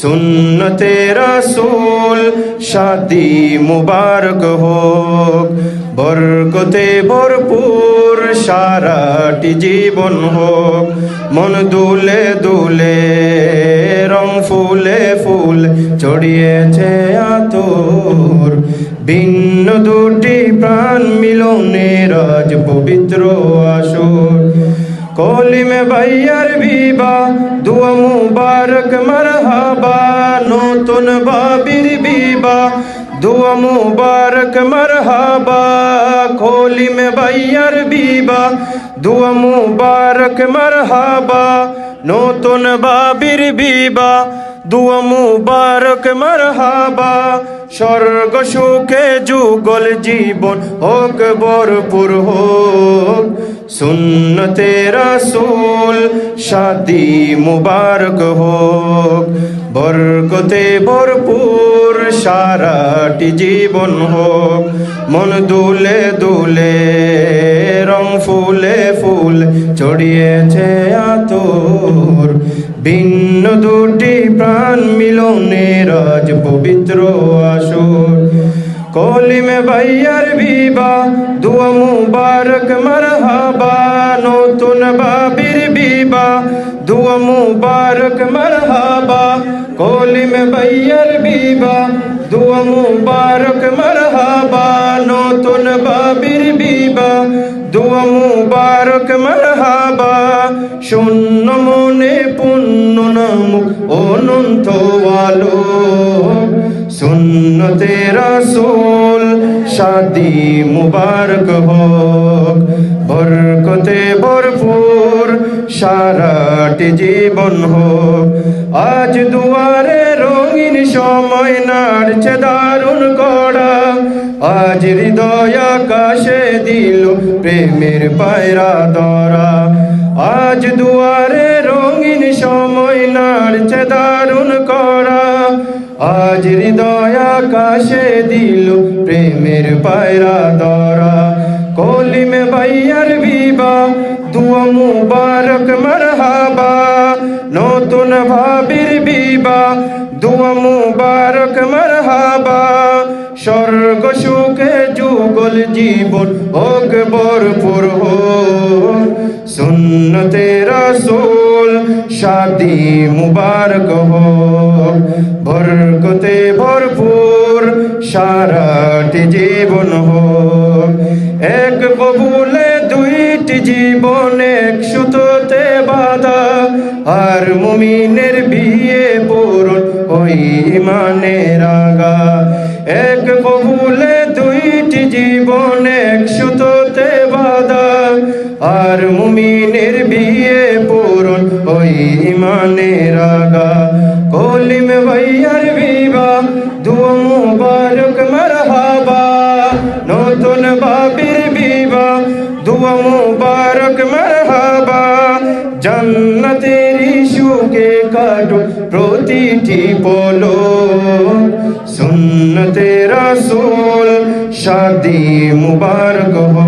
সুন্নতে রসুল, শাদি মুবারক হোক। বরকতে ভরপুর সারাটি জীবন হোক। মন দুলে দুলে, রং ফুলে ফুল চড়িয়েছে আতর। ভিন্ন দুটি প্রাণ মিলনে রাজ পবিত্র আসর। কলিমে ভাইয়ার বিবা দুয়া মুবারক মারহাবা নতুন বাবির বিবা দুয়া মুবারক মারহাবা কলিমে ভাইয়ার বিবা দুয়া মুবারক মারহাবা নতুন বাবির বিবা দুয়া মুবারক মারহাবা স্বর্গ সুখে যুগল জীবন হোক ভরপুর হোক সুন্নতে রসুল, শাদি মুবারক হোক, বরকতে ভরপুর সারাটি জীবন হোক, মন দুলে দুলে, রং ফুলে ফুল চড়িয়েছে আতর। ভিন্ন দুটি প্রাণ মিলনে রাজ পবিত্র আসর। কলিমে ভাইয়ার বিবা, দুয়া মুবারক, মারহাবা, নতুন বাবির বিবা। দুয়া মুবারক, মারহাবা, কলিমে ভাইয়ার বিবা। দুয়া মুবারক, মারহাবা, নতুন বাবির বিবা। দুয়া মুবারক, মারহাবা, শূন্য মনে পুণ্য নামক অনন্ত আলো সুন্নতে রসুল, শাদি মুবারক হোক। বরকতে ভরপুর সারাটি জীবন হোক। আজ দুয়ারে রঙিন সময় নাড়ছে দারুণ করা আজ হৃদয় আকাশে দিল প্রেমের পায়রা দরা আজ দুয়ারে রঙিন সময় নাড়ছে দারুণ করা আজ হৃদয় আকাশে দিল প্রেমের পায়রা দরা কলিমে ভাইয়ার বিবা দুয়া মুবারক মারহাবা। নতুন ভাবির বিবা দুয়া মুবারক মারহাবা। স্বর্গ সুখে যুগল জীবন হোক ভরপুর হোক। সুন্নতে রসুল শাদি মুবারক হোক। বরকতে ভরপুর সারাটি জীবন হোক। এক কবুলে দুইটি জীবন, এক সুতোতে বাধা। আর মুমিনের বিয়ে পূরণ ওই ইমানের আগা। এক কবুলে দুইটি জীবন, এক সুতোতে বাধা। আর মুমিনের ওই ইমানের আগা। কলিম ভাইয়ার বিবা দুয়া মুবারক মারহাবা। নতুন বাবির বিবা দুয়া মুবারক মারহাবা। জান্নাতেরি সুখে কাটো প্রতিটি পলো সুন্নতে রসুল, শাদি মুবারক হোক।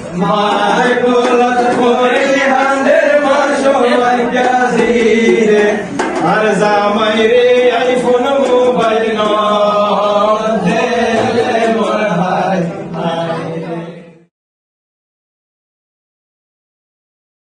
রে